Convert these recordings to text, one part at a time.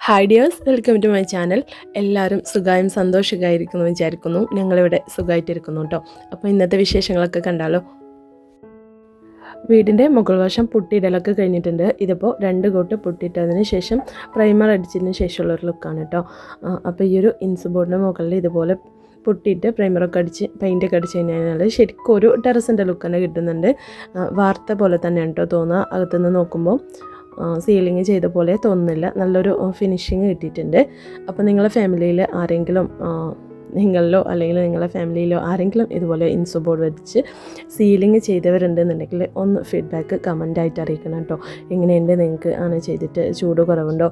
Hi dears welcome to my channel എല്ലാവരും സുഖമായും സന്തോഷമായിരിക്കുന്നു വിചാരിക്കുന്നു. ഞങ്ങളിവിടെ സുഖമായിട്ടിരിക്കുന്നു കേട്ടോ. അപ്പോൾ ഇന്നത്തെ വിശേഷങ്ങളൊക്കെ കണ്ടാലോ? വീടിന്റെ മുകൾ വശം പുട്ടിയിടലൊക്കെ കഴിഞ്ഞിട്ടുണ്ട്. ഇതിപ്പോൾ രണ്ട് കോട്ട് പുട്ടിയിട്ടതിന് ശേഷം പ്രൈമർ അടിച്ചതിന് ശേഷമുള്ള ഒരു ലുക്കാണ് കേട്ടോ. അപ്പോൾ ഈ ഒരു ഇൻസ് ബോർഡിന്റെ മുകളിൽ ഇതുപോലെ പൊട്ടിയിട്ട് പ്രൈമറൊക്കെ അടിച്ച് പെയിന്റൊക്കെ അടിച്ച് കഴിഞ്ഞാൽ ശരിക്കും ഒരു ടെറസിന്റെ ലുക്ക് തന്നെ കിട്ടുന്നുണ്ട്. വാർത്ത പോലെ തന്നെ കേട്ടോ തോന്നുക. അകത്തുനിന്ന് നോക്കുമ്പോൾ സീലിംഗ് ചെയ്ത പോലെ തോന്നുന്നില്ല. നല്ലൊരു ഫിനിഷിങ് കിട്ടിയിട്ടുണ്ട്. അപ്പോൾ നിങ്ങളെ ഫാമിലിയിൽ ആരെങ്കിലും നിങ്ങളിലോ അല്ലെങ്കിൽ നിങ്ങളുടെ ഫാമിലിയിലോ ആരെങ്കിലും ഇതുപോലെ ഇൻസോ ബോർഡ് വെച്ച് സീലിംഗ് ചെയ്തവരുണ്ടെന്നുണ്ടെങ്കിൽ ഒന്ന് ഫീഡ്ബാക്ക് കമന്റായിട്ട് അറിയിക്കണം കേട്ടോ എങ്ങനെയുണ്ട് നിങ്ങൾക്ക് അങ്ങനെ ചെയ്തിട്ട് ചൂട് കുറവുണ്ടോ?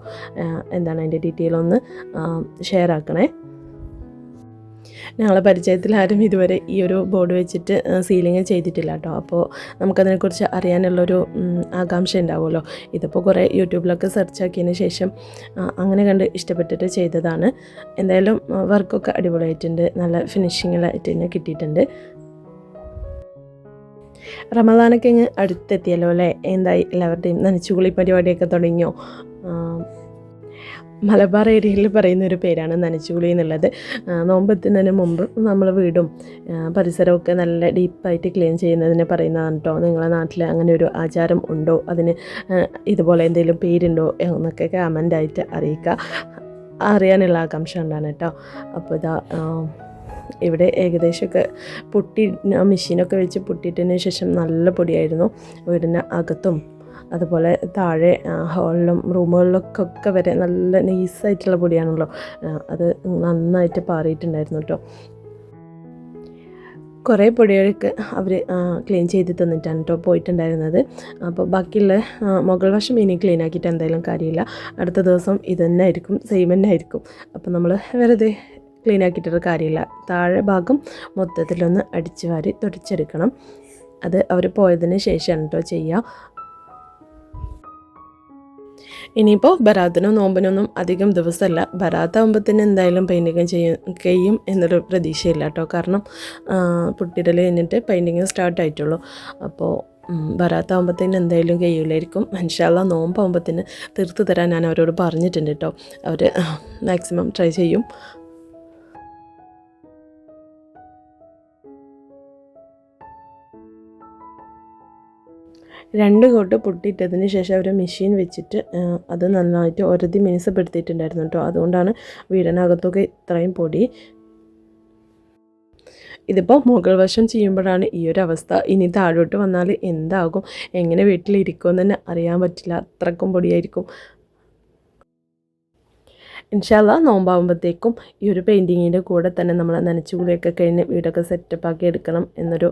എന്താണ് അതിന്റെ ഡീറ്റെയിൽ ഒന്ന് ഷെയർ ആക്കണേ. ഞങ്ങളെ പരിചയത്തിൽ ആരും ഇതുവരെ ഈ ഒരു ബോർഡ് വെച്ചിട്ട് സീലിംഗ് ചെയ്തിട്ടില്ല കേട്ടോ. അപ്പോൾ നമുക്കതിനെക്കുറിച്ച് അറിയാനുള്ളൊരു ആകാംക്ഷ ഉണ്ടാവുമല്ലോ. ഇതിപ്പോൾ കുറേ യൂട്യൂബിലൊക്കെ സെർച്ച് ആക്കിയതിന് ശേഷം അങ്ങനെ കണ്ട് ഇഷ്ടപ്പെട്ടിട്ട് ചെയ്തതാണ്. എന്തായാലും വർക്കൊക്കെ അടിപൊളിയായിട്ടുണ്ട്. നല്ല ഫിനിഷിങ്ങിലായിട്ട് തന്നെ കിട്ടിയിട്ടുണ്ട്. റമദാനൊക്കെ ഇങ്ങ് അടുത്തെത്തിയല്ലോ അല്ലേ? എന്തായി? എല്ലാവരുടെയും നനച്ചുകുളി പരിപാടിയൊക്കെ തുടങ്ങിയോ? മലബാർ ഏരിയയിൽ പറയുന്ന ഒരു പേരാണ് നനച്ചുകുളി എന്നുള്ളത്. നോമ്പെത്തുന്നതിന് മുമ്പ് നമ്മൾ വീടും. പരിസരമൊക്കെ നല്ല ഡീപ്പായിട്ട് ക്ലീൻ ചെയ്യുന്നതിന് പറയുന്നതാണ് കേട്ടോ നിങ്ങളെ നാട്ടിൽ അങ്ങനെ ഒരു ആചാരം ഉണ്ടോ? അതിന് ഇതുപോലെ എന്തെങ്കിലും പേരുണ്ടോ? എന്നൊക്കെ കമന്റായിട്ട് അറിയിക്കുക അറിയാനുള്ള ആകാംക്ഷ ഉണ്ടാണ് കേട്ടോ അപ്പോൾ ഇതാ ഇവിടെ ഏകദേശമൊക്കെ പൊട്ടി മെഷീനൊക്കെ വെച്ച് പൊട്ടിയിട്ടതിന് ശേഷം നല്ല പൊടിയായിരുന്നു. വീടിന് അകത്തും അതുപോലെ താഴെ ഹോളിലും റൂമുകളിലൊക്കെ വരെ നല്ല നൈസായിട്ടുള്ള പൊടിയാണല്ലോ. അത് നന്നായിട്ട് പാറിയിട്ടുണ്ടായിരുന്നു കേട്ടോ. കുറേ പൊടികൾക്ക് അവർ ക്ലീൻ ചെയ്ത് തന്നിട്ടാണ് കേട്ടോ പോയിട്ടുണ്ടായിരുന്നത്. അപ്പോൾ ബാക്കിയുള്ള മുകൾ വശം ഇനി ക്ലീൻ ആക്കിയിട്ട് എന്തായാലും കാര്യമില്ല. അടുത്ത ദിവസം ഇത് തന്നെ ആയിരിക്കും സെയിം തന്നെ ആയിരിക്കും. അപ്പോൾ നമ്മൾ വെറുതെ ക്ലീൻ ആക്കിയിട്ടൊരു കാര്യമില്ല. താഴെ ഭാഗം മൊത്തത്തിലൊന്ന് അടിച്ചു വാരി തുടച്ചെടുക്കണം. അത് അവർ പോയതിന് ശേഷമാണ് കേട്ടോ ചെയ്യുക. ഇനിയിപ്പോൾ ബറാത്തിനോ നോമ്പിനൊന്നും അധികം ദിവസമല്ല. ബറാത്താകുമ്പോഴത്തേന് എന്തായാലും പെയിന്റിങ് ചെയ്യും കഴിയും എന്നൊരു പ്രതീക്ഷയില്ല കേട്ടോ. കാരണം പുട്ടിടൽ കഴിഞ്ഞിട്ട് പെയിന്റിങ് സ്റ്റാർട്ട് ആയിട്ടുള്ളൂ. അപ്പോൾ വരാത്താകുമ്പോഴത്തേന് എന്തായാലും കഴിയില്ലായിരിക്കും. മനുഷ്യല്ല നോമ്പാകുമ്പോഴത്തേന് തീർത്ത് തരാൻ ഞാൻ അവരോട് പറഞ്ഞിട്ടുണ്ട് കേട്ടോ. അവർ മാക്സിമം ട്രൈ ചെയ്യും. രണ്ട് കോട്ട് പൊട്ടിയിട്ടതിന് ശേഷം അവർ മെഷീൻ വെച്ചിട്ട് അത് നന്നായിട്ട് ഒരതി മിനുസപ്പെടുത്തിയിട്ടുണ്ടായിരുന്നു കേട്ടോ അതുകൊണ്ടാണ് വീടിനകത്തൊക്കെ ഇത്രയും പൊടി. ഇതിപ്പോൾ മുകൾ വശം ചെയ്യുമ്പോഴാണ് ഈ ഒരു അവസ്ഥ. ഇനി താഴോട്ട് വന്നാൽ എന്താകും? എങ്ങനെ വീട്ടിലിരിക്കുമെന്ന് തന്നെ അറിയാൻ പറ്റില്ല. അത്രക്കും പൊടിയായിരിക്കും. ഇൻഷാല്ല നോമ്പാകുമ്പോഴത്തേക്കും ഈ ഒരു പെയിന്റിങ്ങിന്റെ കൂടെ തന്നെ നമ്മൾ നനച്ചുകൂടിയൊക്കെ കഴിഞ്ഞ് വീടൊക്കെ സെറ്റപ്പ് ആക്കി എടുക്കണം എന്നൊരു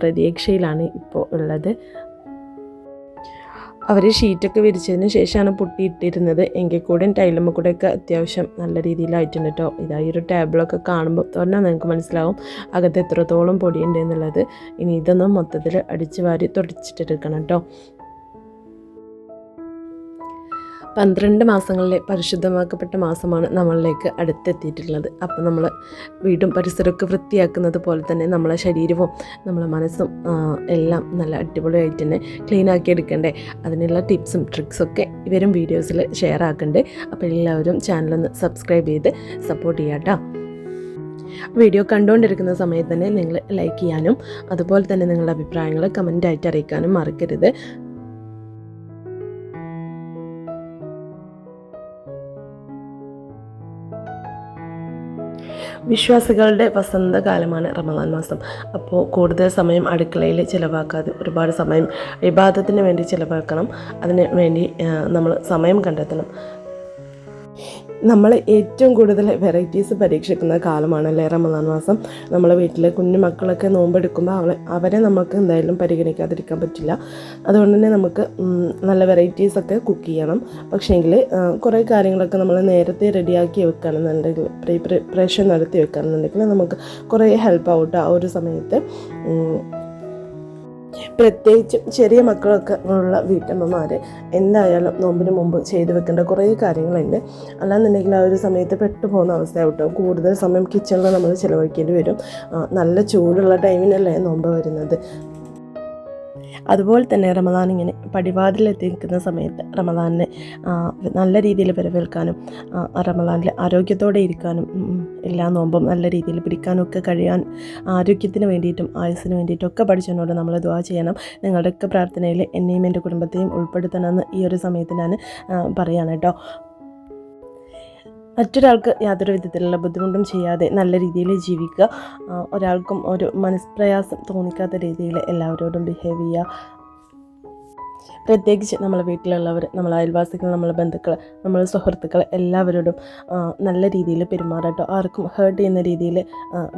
പ്രതീക്ഷയിലാണ് ഇപ്പോൾ ഉള്ളത്. അവർ ഷീറ്റൊക്കെ വിരിച്ചതിന് ശേഷമാണ് പൊട്ടിയിട്ടിരുന്നത് എങ്കിൽ കൂടെ ടൈലുമ്മ കൂടെയൊക്കെ അത്യാവശ്യം നല്ല രീതിയിലായിട്ടുണ്ട് കേട്ടോ ഇതാ ഈ ഒരു ടേബിളൊക്കെ കാണുമ്പോൾ തന്നെ നിങ്ങൾക്ക് മനസ്സിലാവും അകത്ത് എത്രത്തോളം പൊടിയുണ്ട് എന്നുള്ളത്. ഇനി ഇതൊന്നും മൊത്തത്തിൽ അടിച്ചു വാരി തുടച്ചിട്ടെടുക്കണം കേട്ടോ പന്ത്രണ്ട് മാസങ്ങളിലെ പരിശുദ്ധമാക്കപ്പെട്ട മാസമാണ് നമ്മളിലേക്ക് അടുത്തെത്തിയിട്ടുള്ളത്. അപ്പോൾ നമ്മൾ വീടും പരിസരമൊക്കെ വൃത്തിയാക്കുന്നത് പോലെ തന്നെ നമ്മളെ ശരീരവും നമ്മളെ മനസ്സും എല്ലാം നല്ല അടിപൊളിയായിട്ട് തന്നെ ക്ലീൻ ആക്കി എടുക്കണ്ടേ. അതിനുള്ള ടിപ്സും ട്രിക്സൊക്കെ ഇവരും വീഡിയോസിൽ ഷെയർ ആക്കണ്ടേ. അപ്പോൾ എല്ലാവരും ചാനലൊന്ന് സബ്സ്ക്രൈബ് ചെയ്ത് സപ്പോർട്ട് ചെയ്യാട്ടോ വീഡിയോ കണ്ടുകൊണ്ടിരിക്കുന്ന സമയത്ത് തന്നെ നിങ്ങൾ ലൈക്ക് ചെയ്യാനും അതുപോലെ തന്നെ നിങ്ങളുടെ അഭിപ്രായങ്ങൾ കമന്റായിട്ട് അറിയിക്കാനും മറക്കരുത്. വിശ്വാസികളുടെ വസന്തകാലമാണ് റമദാൻ മാസം. അപ്പോൾ കൂടുതൽ സമയം അടുക്കളയിൽ ചിലവാക്കാതെ ഒരുപാട് സമയം വിവാദത്തിന് വേണ്ടി ചിലവാക്കണം. അതിന് വേണ്ടി നമ്മൾ സമയം കണ്ടെത്തണം. നമ്മൾ ഏറ്റവും കൂടുതൽ വെറൈറ്റീസ് പരീക്ഷിക്കുന്ന കാലമാണല്ലേ? റമദാൻ മാസം. നമ്മളെ വീട്ടിലെ കുഞ്ഞു മക്കളൊക്കെ നോമ്പെടുക്കുമ്പോൾ അവളെ അവരെ നമുക്ക് എന്തായാലും പരിഗണിക്കാതിരിക്കാൻ പറ്റില്ല. അതുകൊണ്ട് തന്നെ നമുക്ക് നല്ല വെറൈറ്റീസൊക്കെ കുക്ക് ചെയ്യണം. പക്ഷേങ്കിൽ കുറേ കാര്യങ്ങളൊക്കെ നമ്മൾ നേരത്തെ റെഡിയാക്കി വെക്കുകയാണെന്നുണ്ടെങ്കിൽ പ്രീ നടത്തി വെക്കുകയാണെന്നുണ്ടെങ്കിൽ നമുക്ക് കുറേ ഹെൽപ്പ് ആവട്ടെ ആ ഒരു സമയത്ത് പ്രത്യേകിച്ചും ചെറിയ മക്കളൊക്കെ ഉള്ള വീട്ടമ്മമാർ എന്തായാലും നോമ്പിന് മുമ്പ് ചെയ്തു വെക്കേണ്ട കുറേ കാര്യങ്ങളുണ്ട്. അല്ലാന്നുണ്ടെങ്കിൽ ആ ഒരു സമയത്ത് പെട്ടു പോകുന്ന അവസ്ഥയാവട്ടോ. കൂടുതൽ സമയം കിച്ചണിൽ നമ്മൾ ചിലവഴിക്കേണ്ടി വരും. നല്ല ചൂടുള്ള ടൈമിനല്ലേ നോമ്പ് വരുന്നത്. അതുപോലെ തന്നെ റമദാൻ ഇങ്ങനെ പടിവാതിലെത്തി നിൽക്കുന്ന സമയത്ത് റമദാനെ നല്ല രീതിയിൽ വരവേൽക്കാനും റമദാനിൽ ആരോഗ്യത്തോടെ ഇരിക്കാനും എല്ലാ നോമ്പും നല്ല രീതിയിൽ പിടിക്കാനൊക്കെ കഴിയാൻ ആരോഗ്യത്തിന് വേണ്ടിയിട്ടും ആയുസ്സിന് വേണ്ടിയിട്ടും ഒക്കെ പഠിച്ചതിനോട് നമ്മൾ ദുവാ ചെയ്യണം. നിങ്ങളുടെയൊക്കെ പ്രാർത്ഥനയിൽ എന്നെയും എന്റെ കുടുംബത്തെയും ഉൾപ്പെടുത്തണമെന്ന് ഈ ഒരു സമയത്ത് ഞാൻ പറയുകയാണ് കേട്ടോ. മറ്റൊരാൾക്ക് യാതൊരു വിധത്തിലുള്ള ബുദ്ധിമുട്ടും ചെയ്യാതെ നല്ല രീതിയിൽ ജീവിക്കുക. ഒരാൾക്കും ഒരു മനസ്പ്രയാസം തോന്നിക്കാത്ത രീതിയിൽ എല്ലാവരോടും ബിഹേവ് ചെയ്യുക. പ്രത്യേകിച്ച് നമ്മളെ വീട്ടിലുള്ളവർ നമ്മളെ അയൽവാസികൾ നമ്മളെ ബന്ധുക്കൾ നമ്മളെ സുഹൃത്തുക്കൾ എല്ലാവരോടും നല്ല രീതിയിൽ പെരുമാറട്ടോ ആർക്കും ഹേർട്ട് ചെയ്യുന്ന രീതിയിൽ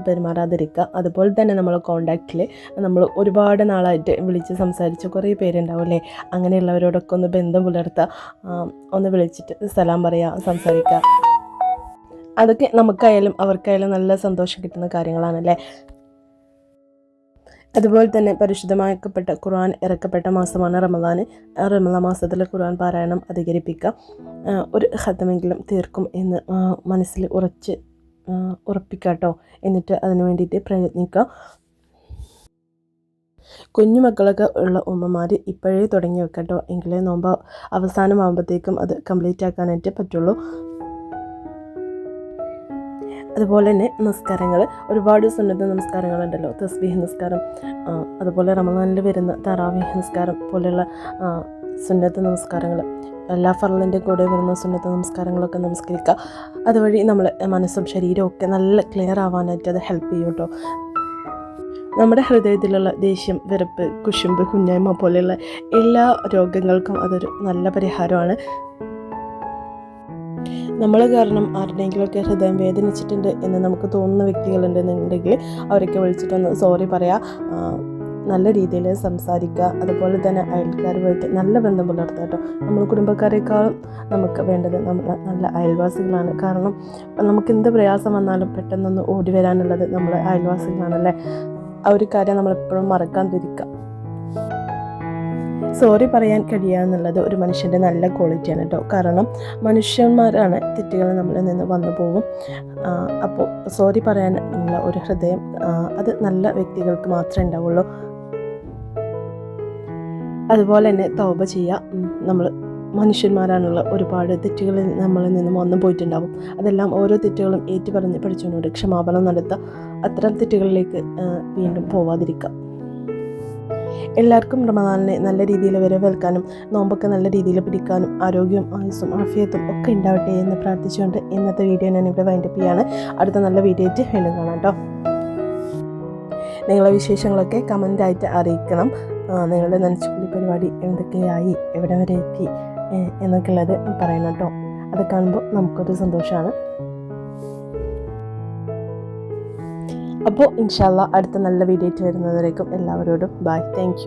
പെരുമാറാതിരിക്കുക. അതുപോലെ തന്നെ നമ്മളെ കോണ്ടാക്റ്റിൽ നമ്മൾ ഒരുപാട് നാളായിട്ട് വിളിച്ച് സംസാരിച്ച് കുറേ പേരുണ്ടാവും അല്ലേ? അങ്ങനെയുള്ളവരോടൊക്കെ ഒന്ന് ബന്ധം പുലർത്തുക. ഒന്ന് വിളിച്ചിട്ട് സലാം പറയുക സംസാരിക്കുക. അതൊക്കെ നമുക്കായാലും അവർക്കായാലും നല്ല സന്തോഷം കിട്ടുന്ന കാര്യങ്ങളാണല്ലേ? അതുപോലെ തന്നെ പരിശുദ്ധമാക്കപ്പെട്ട ഖുർആൻ ഇറക്കപ്പെട്ട മാസമാണ് റമദാൻ റമദാൻ മാസത്തിൽ ഖുർആൻ പാരായണം അധികരിപ്പിക്കുക ഒരു ഹത്തമെങ്കിലും തീർക്കും എന്ന് മനസ്സിൽ ഉറച്ച് ഉറപ്പിക്കാട്ടോ എന്നിട്ട് അതിനു വേണ്ടിയിട്ട് പ്രയത്നിക്കുക കുഞ്ഞു മക്കളൊക്കെ ഉള്ള ഉമ്മമാർ ഇപ്പോഴേ തുടങ്ങി വെക്കട്ടോ. എങ്കിലേ നോമ്പ് അവസാനമാകുമ്പോഴത്തേക്കും അത് കംപ്ലീറ്റ് ആക്കാനായിട്ട് പറ്റുള്ളൂ. അതുപോലെ തന്നെ നമസ്കാരങ്ങൾ. ഒരുപാട് സുന്നത നമസ്കാരങ്ങളുണ്ടല്ലോ. തസ്ബീഹ് നമസ്കാരം അതുപോലെ റമദാനിൽ വരുന്ന തറാവീഹ് നമസ്കാരം പോലെയുള്ള സുന്നത്ത് നമസ്കാരങ്ങൾ. എല്ലാ ഫറലിന്റെ കൂടെ വരുന്ന സുന്നത്ത് നമസ്കാരങ്ങളൊക്കെ നമസ്കരിക്കുക. അതുവഴി നമ്മൾ മനസ്സും ശരീരവും ഒക്കെ നല്ല ക്ലിയർ ആവാനായിട്ട് അത് ഹെൽപ്പ് ചെയ്യും കേട്ടോ നമ്മുടെ ഹൃദയത്തിലുള്ള ദേഷ്യം വെറുപ്പ് കുശുമ്പ് കുഞ്ഞായ്മ പോലെയുള്ള എല്ലാ രോഗങ്ങൾക്കും അതൊരു നല്ല പരിഹാരമാണ്. നമ്മൾ കാരണം ആരുടെയെങ്കിലുമൊക്കെ ഹൃദയം വേദനിച്ചിട്ടുണ്ട് എന്ന് നമുക്ക് തോന്നുന്ന വ്യക്തികളുണ്ടെന്നുണ്ടെങ്കിൽ അവരൊക്കെ വിളിച്ചിട്ടൊന്ന് സോറി പറയാം. നല്ല രീതിയിൽ സംസാരിക്കുക അതുപോലെ തന്നെ അയൽക്കാരുമായിട്ട് നല്ല ബന്ധം പുലർത്തുക കേട്ടോ. നമ്മൾ കുടുംബക്കാരെക്കാളും നമുക്ക് വേണ്ടത് നമ്മൾ നല്ല അയൽവാസികളാണ്. കാരണം നമുക്ക് എന്ത് പ്രയാസം വന്നാലും പെട്ടെന്നൊന്ന് ഓടി വരാനുള്ളത് നമ്മൾ അയൽവാസികളാണല്ലേ? ആ ഒരു കാര്യം നമ്മളെപ്പോഴും മറക്കാൻ തിരിക്കുക സോറി പറയാൻ കഴിയുക എന്നുള്ളത് ഒരു മനുഷ്യന്റെ നല്ല ക്വാളിറ്റിയാണ് കേട്ടോ. കാരണം മനുഷ്യന്മാരാണ് തെറ്റുകൾ നമ്മളിൽ നിന്ന് വന്നു പോകും. അപ്പോൾ സോറി പറയാൻ ഉള്ള ഒരു ഹൃദയം അത് നല്ല വ്യക്തികൾക്ക് മാത്രമേ ഉണ്ടാവുള്ളൂ. അതുപോലെ തന്നെ തൗബ ചെയ്യുക. നമ്മൾ മനുഷ്യന്മാരാണുള്ള ഒരുപാട് തെറ്റുകൾ നമ്മളിൽ നിന്നും വന്നു പോയിട്ടുണ്ടാവും. അതെല്ലാം ഓരോ തെറ്റുകളും ഏറ്റുപറഞ്ഞ് പഠിച്ചുകൊണ്ട് ക്ഷമാപണം നടത്തുക. അത്തരം തെറ്റുകളിലേക്ക് വീണ്ടും പോവാതിരിക്കുക. എല്ലാവർക്കും റമദാനിനെ നല്ല രീതിയിൽ വരവേൽക്കാനും നോമ്പൊക്കെ നല്ല രീതിയിൽ പിടിക്കാനും ആരോഗ്യവും ആയുസ്സും ആഫിയത്തും ഒക്കെ ഉണ്ടാവട്ടെ എന്ന് പ്രാർത്ഥിച്ചുകൊണ്ട് ഇന്നത്തെ വീഡിയോ ഞാൻ ഇവിടെ വൈൻഡപ്പ് ചെയ്യാണ്. അടുത്ത നല്ല വീഡിയോ ആയിട്ട് വീണ്ടും കാണാം കേട്ടോ നിങ്ങളെ വിശേഷങ്ങളൊക്കെ കമന്റായിട്ട് അറിയിക്കണം. നിങ്ങളുടെ നനച്ചുപുള്ളി പരിപാടി എന്തൊക്കെയായി എവിടെ വരെ എത്തി എന്നൊക്കെ ഉള്ളത് പറയണം കേട്ടോ അത് കാണുമ്പോൾ നമുക്കൊരു സന്തോഷമാണ്. അപ്പോൾ ഇൻഷാല്ല അടുത്ത നല്ല വീഡിയോ ആയിട്ട് വരുന്നവരേക്കും എല്ലാവരോടും ബൈ താങ്ക്